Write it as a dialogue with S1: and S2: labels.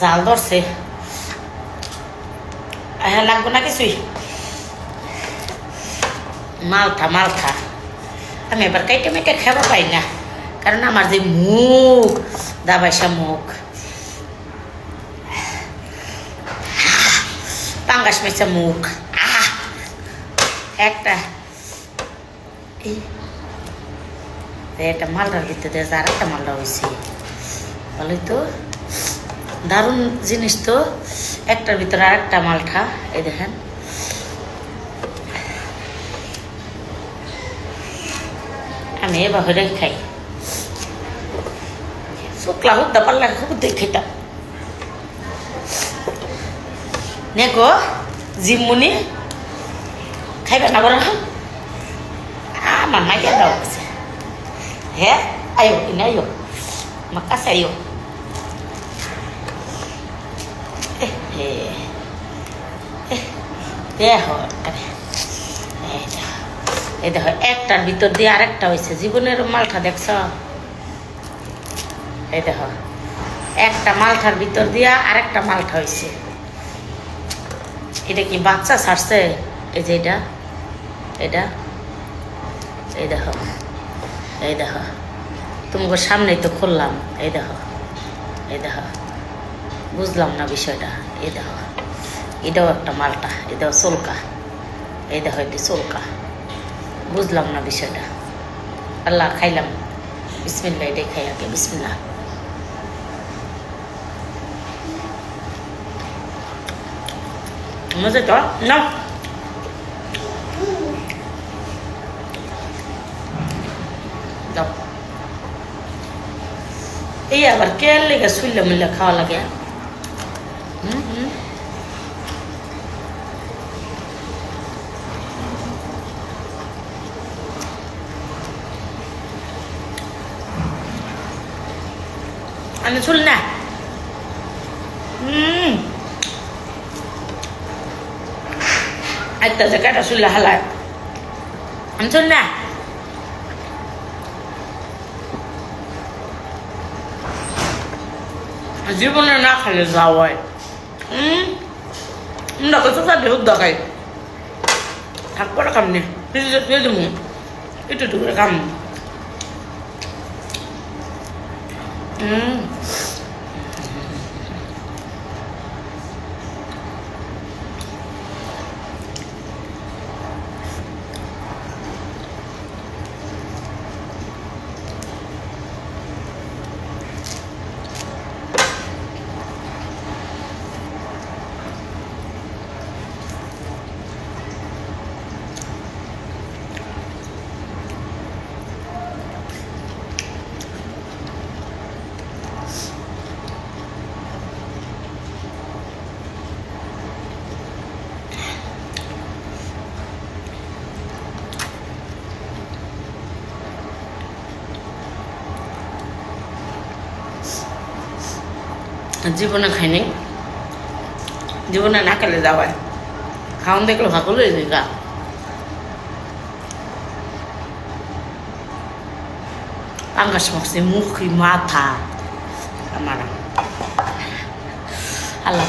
S1: জাল ধরছে। হ্যাঁ লাগবো না কিছুই। মালথা মালথা। আমি এবার কাইটে মেটে খাব পাই না, কারণ আমার যে মুখ, দাবাইসা মুখ। পাঙ্গাস মেচা মুখ। একটা। এটা মালটার ভিতরে আর একটা মালটা হয়েছে ভালোই তো। দারুণ জিনিস তো। একটার ভিতরে আর একটা মালটা এই দেখেন। আমি এভাবে খাই। শুক্লা হুদ্দা পাল্লা খুব খেতাম। নেকো জিমুনি। খাইবে না বড় আমার মাইয়া দাও। হ্যাঁ ayo ini ayo makasih ayo eh eh eh দেখো আরে, এই দেখো, একটার ভিতর দিয়ে আরেকটা হয়েছে। জীবনের মালটা দেখছ? এই দেখো, একটা মালটার ভিতর দিয়া আরেকটা মালটা হয়েছে। এটা কি বাচ্চা ছাড়ছে? এই যে এটা এটা এই দেখো এই দেখো। তোমাকে সামনেই তো খুললাম এই দেখো এই দেখো। বুঝলাম না বিষয়টা। এই দেখো, এটাও একটা মালটা এই দেখো চুলকা। এই দেখো, এটি চুলকা। বুঝলাম না বিষয়টা। আল্লাহ, খাইলাম। বিসমিল্লা এটাই খাই আগে বিসমিল্লা মজা তো না এই আবার কে লেগে শুইলে মুইলে খাওয়া লাগে? হুম হুম আমি শুল না হুম একটা জায়গাটা শুনলে হালায় আমি শুন না জীবনে না খেলে যাওয়ায় হুম আমরা কত তাদের দেখাই থাকব না কামনে ফ্রিজে ফেলে দেবো একটু একটু করে কাম খাই নাই। জীবনে না খেলে যাওয়ায় খাওয়ান দেখলে ভাগল হয়ে যায় গা পাঙ্গাস মাখছে, মুখি মাথা। আমার আল্লাহ